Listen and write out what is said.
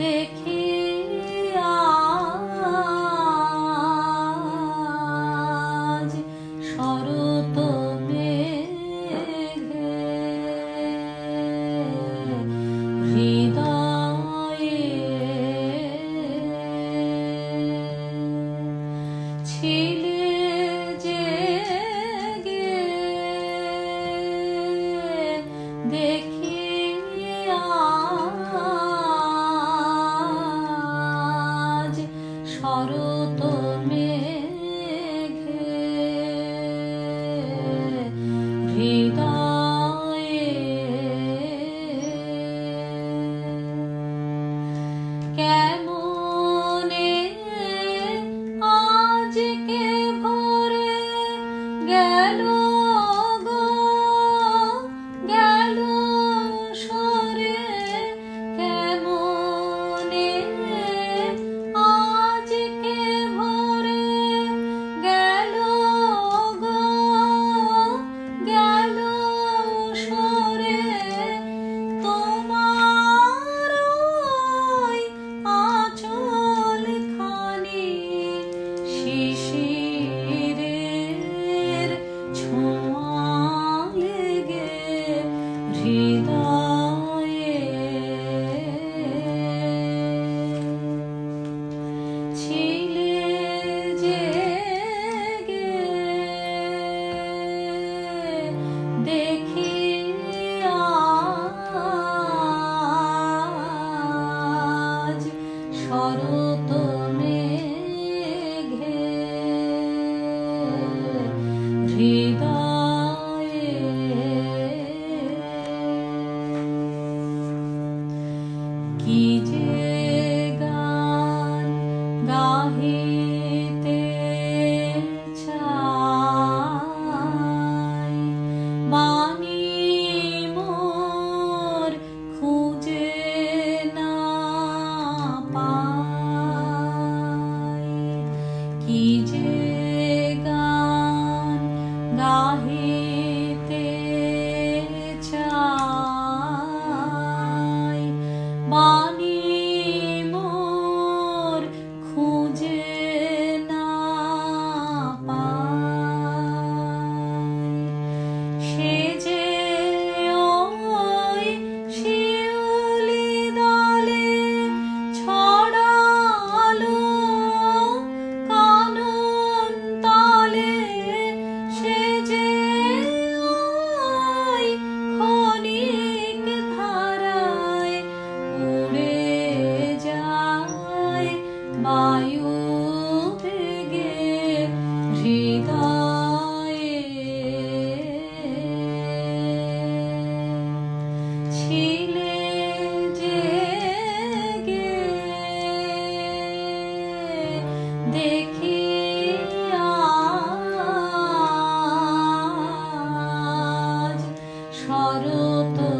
দেখি শরত মেঘে হৃদয়ে। কেমনে আজকে ভরে গেল হৃদয়ে কি যে গান গাহিতে চাই মানি মোর খুঁজে না পাই কি যে Ibrahim. শরত